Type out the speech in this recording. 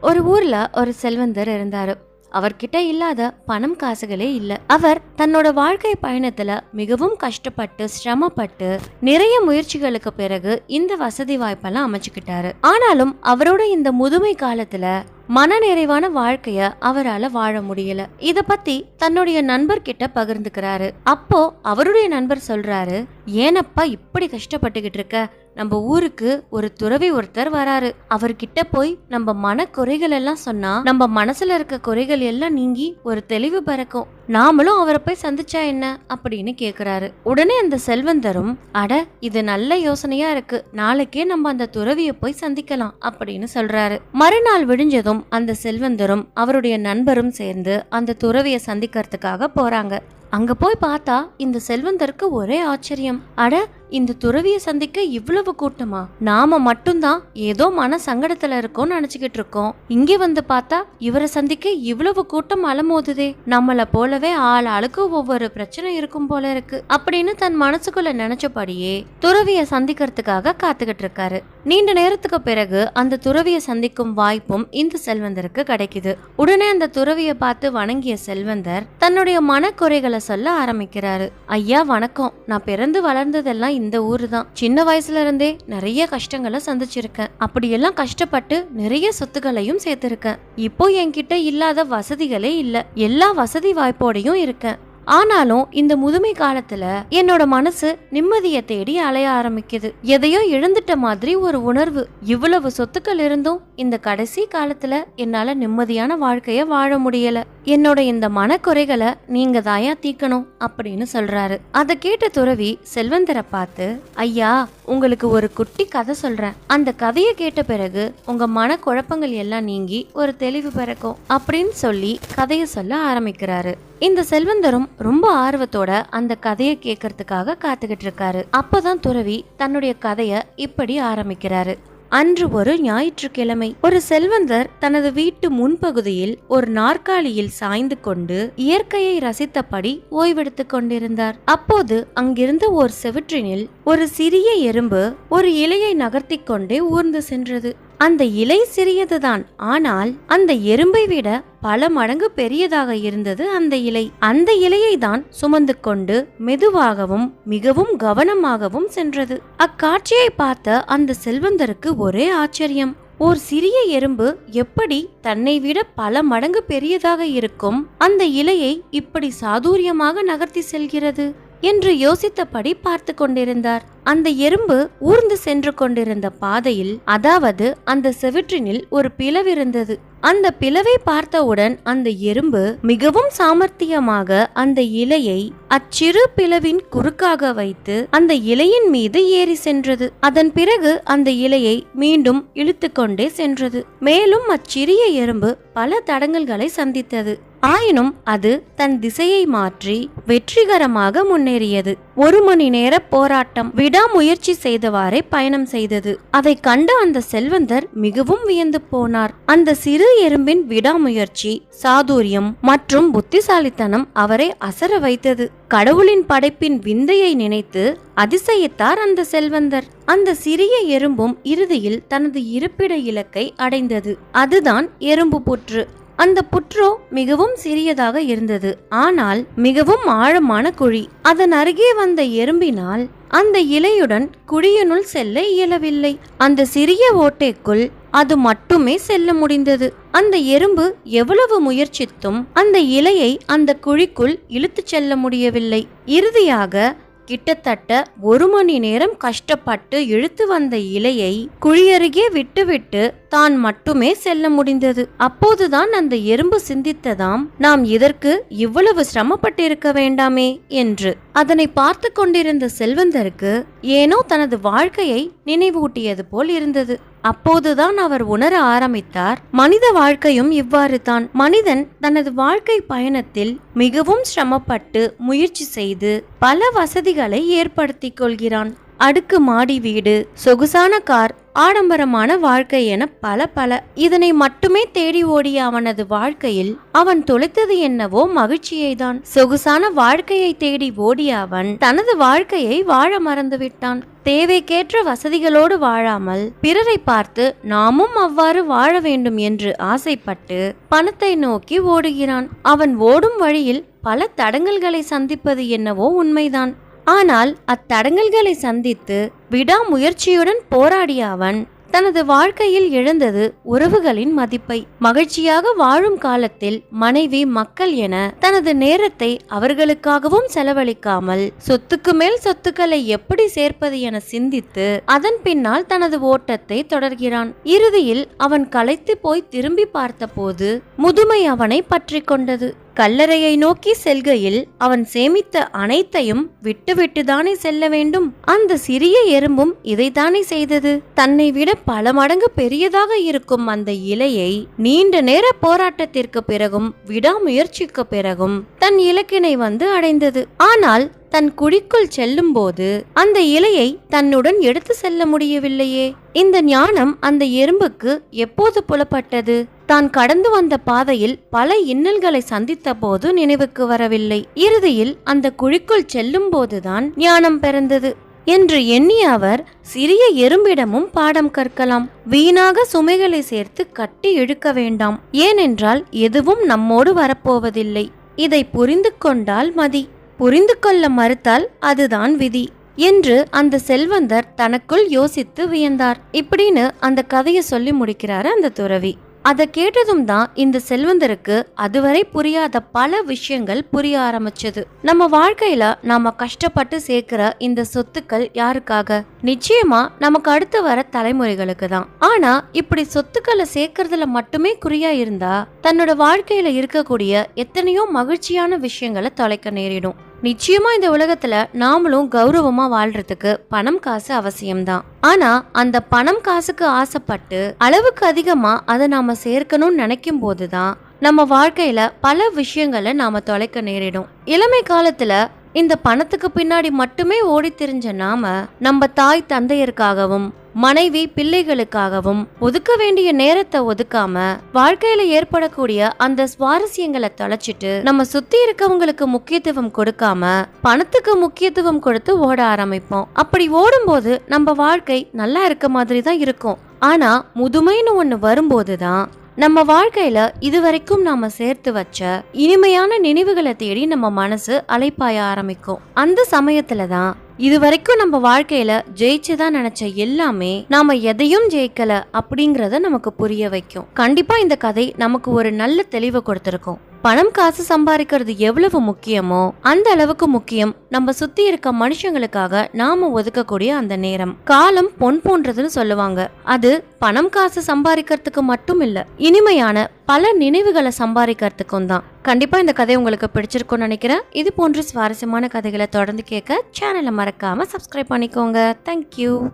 ஒரு ஊர்ல ஒரு செல்வந்தர் இருந்தாரு. அவர்கிட்ட இல்லாத பணம் காசுகளே இல்லை. அவர் தன்னோட வாழ்க்கை பயணத்துல மிகவும் கஷ்டப்பட்டு சிரமப்பட்டு நிறைய முயற்சிகளுக்கு பிறகு இந்த வசதி வாய்ப்பெல்லாம் அமைச்சுக்கிட்டாரு. ஆனாலும் அவரோட இந்த முதுமை காலத்துல மனநிறைவான வாழ்க்கைய அவரால் வாழ முடியல. இத பத்தி தன்னுடைய நண்பர்கிட்ட பகிர்ந்துக்கிறாரு. அப்போ அவருடைய நண்பர் சொல்றாரு ஏனப்பா இப்படி கஷ்டப்பட்டுக்கிட்டு இருக்க? நம்ம ஊருக்கு ஒரு துறவி ஒருத்தர் வராரு. அவர்கிட்ட போய் நம்ம மன குறைகள் எல்லாம் சொன்னா நம்ம மனசுல இருக்க குறைகள் எல்லாம் நீங்கி ஒரு தெளிவு பிறக்கும். நாமளும் அவரை போய் சந்திச்சா என்ன அப்படின்னு கேட்குறாரு உடனே அந்த செல்வந்தரும் அட இது நல்ல யோசனையா இருக்கு. நாளைக்கே நம்ம அந்த துறவியை போய் சந்திக்கலாம் அப்படின்னு சொல்றாரு. மறுநாள் விடிஞ்சதும் அந்த செல்வந்தரும் அவருடைய நண்பரும் சேர்ந்து அந்த துறவியை சந்திக்கிறதுக்காக போறாங்க. அங்க போய் பார்த்தா இந்த செல்வந்தருக்கு ஒரே ஆச்சரியம். அட இந்த துறவியை சந்திக்க இவ்வளவு கூட்டமா? நாம மட்டும்தான் ஏதோ மன சங்கடத்துல இருக்கோம்னு நினைச்சுக்கிட்டு இருக்கோம். இங்கே வந்து பார்த்தா இவரை சந்திக்க இவ்வளவு கூட்டம் அலமோதுதே. நம்மள போலவே ஆள் ஆளுக்கு ஒவ்வொரு பிரச்சனை இருக்கும் போல இருக்கு. அப்படின்னு தன் மனசுக்குள்ள நினைச்சபடியே துறவிய சந்திக்கிறதுக்காக காத்துக்கிட்டு இருக்காரு. நீண்ட நேரத்துக்கு பிறகு அந்த துறவிய சந்திக்கும் வாய்ப்பும் இந்த செல்வந்தருக்கு கிடைக்குது. உடனே அந்த துறவிய பார்த்து வணங்கிய செல்வந்தர் தன்னுடைய மனக்குறைகளை சொல்ல ஆரம்பிக்கிறாரு. ஐயா வணக்கம். நான் பிறந்து வளர்ந்ததெல்லாம் இந்த ஊர் தான் சின்ன வயசுல இருந்தே நிறைய கஷ்டங்களை சந்திச்சிருக்கேன். அப்படியெல்லாம் கஷ்டப்பட்டு நிறைய சொத்துக்களையும் சேர்த்திருக்கேன். இப்போ என்கிட்ட இல்லாத வசதிகளே இல்ல. எல்லா வசதி வாய்ப்போடையும் இருக்கேன். ஆனாலும் இந்த முதுமை காலத்துல என்னோட மனசு நிம்மதியை தேடி அலைய ஆரம்பிக்குது. எதையோ இழந்துட்ட மாதிரி ஒரு உணர்வு. இவ்வளவு சொத்துக்கள் இருந்தும் இந்த கடைசி காலத்துல என்னால நிம்மதியான வாழ்க்கைய வாழ முடியல. என்னோட இந்த மனக்குறைகளை நீங்க தாயா தீக்கணும் அப்படின்னு சொல்றாரு. அதை கேட்ட துறவி செல்வந்தரை பார்த்து ஐயா உங்களுக்கு ஒரு குட்டி கதை சொல்றேன். அந்த கதையை கேட்ட பிறகு உங்க மனக்குழப்பங்கள் எல்லாம் நீங்கி ஒரு தெளிவு பிறக்கும் அப்படின்னு சொல்லி கதையை சொல்ல ஆரம்பிக்கிறாரு. இந்த செல்வந்தரும் ரொம்ப ஆர்வத்தோட அந்த கதையை கேட்கறதுக்காக காத்துக்கிட்டு இருக்காரு. அப்பதான் துறவி தன்னுடைய கதைய இப்படி ஆரம்பிக்கிறாரு. அன்று ஒரு ஞாயிற்றுக்கிழமை. ஒரு செல்வந்தர் தனது வீட்டு முன்பகுதியில் ஒரு நாற்காலியில் சாய்ந்து கொண்டு இயற்கையை ரசித்தபடி ஓய்வெடுத்துக் கொண்டிருந்தார். அப்போது அங்கிருந்த ஒரு செவிற்றினில் ஒரு சிறிய எறும்பு ஒரு இலையை நகர்த்தி கொண்டே ஊர்ந்து சென்றது. அந்த இலை சிறியதுதான். ஆனால் அந்த எறும்பை விட பல மடங்கு பெரியதாக இருந்தது அந்த இலை. அந்த இலையை தான் சுமந்து கொண்டு மெதுவாகவும் மிகவும் கவனமாகவும் சென்றது. அக்காட்சியை பார்த்த அந்த செல்வந்தருக்கு ஒரே ஆச்சரியம். ஓர் சிறிய எறும்பு எப்படி தன்னை விட பல மடங்கு பெரியதாக இருக்கும்? அந்த இலையை இப்படி சாதுரியமாக நகர்த்தி செல்கிறது. என்று யோசித்தபடி பார்த்து கொண்டிருந்தார். அந்த எறும்பு ஊர்ந்து சென்று கொண்டிருந்த பாதையில் அதாவது அந்த செவிற்றினில் ஒரு பிளவிருந்தது அந்த பிளவை பார்த்தவுடன் அந்த எறும்பு மிகவும் சாமர்த்தியமாக அந்த இலையை அச்சிறு பிளவின் குறுக்காக வைத்து அந்த இலையின் மீது ஏறி சென்றது. அதன் பிறகு அந்த இலையை மீண்டும் இழுத்து கொண்டே சென்றது. மேலும் அச்சிறிய எறும்பு பல தடங்கல்களை சந்தித்தது. ஆயினும் அது தன் திசையை மாற்றி வெற்றிகரமாக முன்னேறியது. ஒரு மணி நேர போராட்டம் விடாமுயற்சி செய்தவாறே பயணம் செய்தது. அதை கண்ட அந்த செல்வந்தர் மிகவும் வியந்து போனார். அந்த சிறு எறும்பின் விடாமுயற்சி சாதுரியம் மற்றும் புத்திசாலித்தனம் அவரை அசர வைத்தது. கடவுளின் படைப்பின் விந்தையை நினைத்து அதிசயித்தார் அந்த செல்வந்தர். அந்த சிறிய எறும்பும் இறுதியில் தனது இருப்பிட இலக்கை அடைந்தது. அதுதான் எறும்பு புற்று. அந்த புற்றோ மிகவும் சிறியதாக இருந்தது. ஆனால் மிகவும் ஆழமான குழி. அதன் அருகே வந்த எறும்பினால் அந்த இலையுடன் குழியினுள் செல்ல இயலவில்லை. அந்த சிறிய ஓட்டைக்குள் அது மட்டுமே செல்ல முடிந்தது. அந்த எறும்பு எவ்வளவு முயற்சித்தும் அந்த இலையை அந்த குழிக்குள் இழுத்துச் செல்ல முடியவில்லை. இறுதியாக கிட்டத்தட்ட ஒரு மணி நேரம் கஷ்டப்பட்டு இழுத்து வந்த இலையை குழியருகே விட்டுவிட்டு தான் மட்டுமே செல்ல முடிந்தது. அப்போதுதான் அந்த எறும்பு சிந்தித்ததாம் நாம் இதற்கு இவ்வளவு சிரமப்பட்டிருக்க வேண்டாமே என்று. அதனை பார்த்து கொண்டிருந்த செல்வந்தருக்கு ஏனோ தனது வாழ்க்கையை நினைவூட்டியது போல் இருந்தது. அப்போதுதான் அவர் உணர ஆரம்பித்தார். மனித வாழ்க்கையும் இவ்வாறு தான் மனிதன் தனது வாழ்க்கை பயணத்தில் மிகவும் சிரமப்பட்டு முயற்சி செய்து பல வசதிகளை ஏற்படுத்திக் கொள்கிறான். அடுக்கு மாடி வீடு சொகுசான கார் ஆடம்பரமான வாழ்க்கை என பல பல. இதனை மட்டுமே தேடி ஓடிய அவனது வாழ்க்கையில் அவன் தொலைத்தது என்னவோ மகிழ்ச்சியை தான் சொகுசான வாழ்க்கையை தேடி ஓடிய அவன் தனது வாழ்க்கையை வாழ மறந்துவிட்டான். தேவைக்கேற்ற வசதிகளோடு வாழாமல் பிறரை பார்த்து நாமும் அவ்வாறு வாழ வேண்டும் என்று ஆசைப்பட்டு பணத்தை நோக்கி ஓடுகிறான். அவன் ஓடும் வழியில் பல தடங்கல்களை சந்திப்பது என்னவோ உண்மைதான். ஆனால் அத்தடங்கல்களை சந்தித்து விடாமுயற்சியுடன் போராடிய அவன் தனது வாழ்க்கையில் இழந்தது உறவுகளின் மதிப்பை. மகிழ்ச்சியாக வாழும் காலத்தில் மனைவி மக்கள் என தனது நேரத்தை அவர்களுக்காகவும் செலவழிக்காமல் சொத்துக்கு மேல் சொத்துக்களை எப்படி சேர்ப்பது என சிந்தித்து அதன் பின்னால் தனது ஓட்டத்தை தொடர்கிறான். இறுதியில் அவன் களைத்து போய் திரும்பி பார்த்தபோது முதுமை அவனை பற்றி கொண்டது. கல்லறையை நோக்கி செல்கையில் அவன் சேமித்த அனைத்தையும் விட்டுவிட்டுதானே செல்ல வேண்டும்? அந்த சிறிய எறும்பும் இதைத்தானே செய்தது? தன்னை விட பல மடங்கு பெரியதாக இருக்கும் அந்த இலையை நீண்ட நேர போராட்டத்திற்கு பிறகும் விடாமுயற்சிக்கு பிறகும் தன் இலக்கினை வந்து அடைந்தது. ஆனால் தன் குழிக்குள் செல்லும்போது அந்த இலையை தன்னுடன் எடுத்து செல்ல முடியவில்லையே. இந்த ஞானம் அந்த எறும்புக்கு எப்போது புலப்பட்டது? தான் கடந்து வந்த பாதையில் பல இன்னல்களை சந்தித்த போது நினைவுக்கு வரவில்லை. இறுதியில் அந்த குழிக்குள் செல்லும் போதுதான் ஞானம் பிறந்தது என்று எண்ணிய அவர் சிறிய எறும்பிடமும் பாடம் கற்கலாம். வீணாக சுமைகளை சேர்த்து கட்டி இழுக்க வேண்டாம். ஏனென்றால் எதுவும் நம்மோடு வரப்போவதில்லை. இதை புரிந்து கொண்டால் மதி. புரிந்து கொள்ள மறுத்தால் அதுதான் விதி என்று அந்த செல்வந்தர் தனக்குள் யோசித்து வியந்தார். இப்படின்னு அந்த கதையை சொல்லி முடிக்கிறாரு அந்த துறவி. அதை கேட்டதும் தான் இந்த செல்வந்தருக்கு அதுவரை புரியாத பல விஷயங்கள் புரிய ஆரம்பிச்சது. நம்ம வாழ்க்கையில நாம கஷ்டப்பட்டு சேர்க்கிற இந்த சொத்துக்கள் யாருக்காக? நிச்சயமா நமக்கு அடுத்து வர தலைமுறைகளுக்கு தான். ஆனா இப்படி சொத்துக்களை சேர்க்கறதுல மட்டுமே குறியா இருந்தா தன்னோட வாழ்க்கையில இருக்கக்கூடிய எத்தனையோ மகிழ்ச்சியான விஷயங்களை தொலைக்க நேரிடும். நிச்சயமா இந்த உலகத்துல நாமளும் கௌரவமா வாழ்றதுக்கு பணம் காசு அவசியம்தான். ஆனா அந்த பணம் காசுக்கு ஆசைப்பட்டு அளவுக்கு அதிகமா அதை நாம சேர்க்கணும்னு நினைக்கும் போதுதான் நம்ம வாழ்க்கையில பல விஷயங்களை நாம தொலைக்க நேரிடும். இளமை காலத்துல இந்த பணத்துக்கு பின்னாடி மட்டுமே ஓடி தெரிஞ்ச நாம நம்ம தாய் தந்தையருக்காகவும் மனைவி பிள்ளைகளுக்காகவும் ஒதுக்க வேண்டிய நேரத்தை ஒதுக்காம வாழ்க்கையில ஏற்படக்கூடிய அந்த சுவாரஸ்யங்களை தொலைச்சிட்டு நம்ம சுத்தி இருக்கவங்களுக்கு முக்கியத்துவம் கொடுக்காம பணத்துக்கு முக்கியத்துவம் கொடுத்து ஓட ஆரம்பிப்போம். அப்படி ஓடும்போது நம்ம வாழ்க்கை நல்லா இருக்க மாதிரி தான் இருக்கும். ஆனா முதுமைன்னு ஒண்ணு வரும்போது தான் நம்ம வாழ்க்கையில இதுவரைக்கும் நாம சேர்த்து வச்ச இனிமையான நினைவுகளை தேடி நம்ம மனசு அலைப்பாய ஆரம்பிக்கும். அந்த சமயத்துல தான் இதுவரைக்கும் நம்ம வாழ்க்கையில ஜெயிச்சுதான் நினைச்ச எல்லாமே நாம எதையும் ஜெயிக்கல அப்படிங்கறத நமக்கு புரிய வைக்கும். கண்டிப்பா இந்த கதை நமக்கு ஒரு நல்ல தெளிவை கொடுத்திருக்கும். பணம் காசு சம்பாதிக்கிறது எவ்வளவு முக்கியமோ அந்த அளவுக்கு முக்கியம். நம்ம சுத்தி இருக்க மனுஷங்களுக்காக நாம ஒதுக்கக்கூடிய அந்த நேரம். காலம் பொன் போன்றதுன்னு சொல்லுவாங்க. அது பணம் காசு சம்பாதிக்கிறதுக்கு மட்டும் இல்ல இனிமையான பல நினைவுகளை சம்பாதிக்கிறதுக்கும் தான். கண்டிப்பா இந்த கதை உங்களுக்கு பிடிச்சிருக்கும்னு நினைக்கிறேன். இது போன்ற சுவாரஸ்யமான கதைகளை தொடர்ந்து கேட்க சேனலை மறக்காம சப்ஸ்கிரைப் பண்ணிக்கோங்க. தேங்க்யூ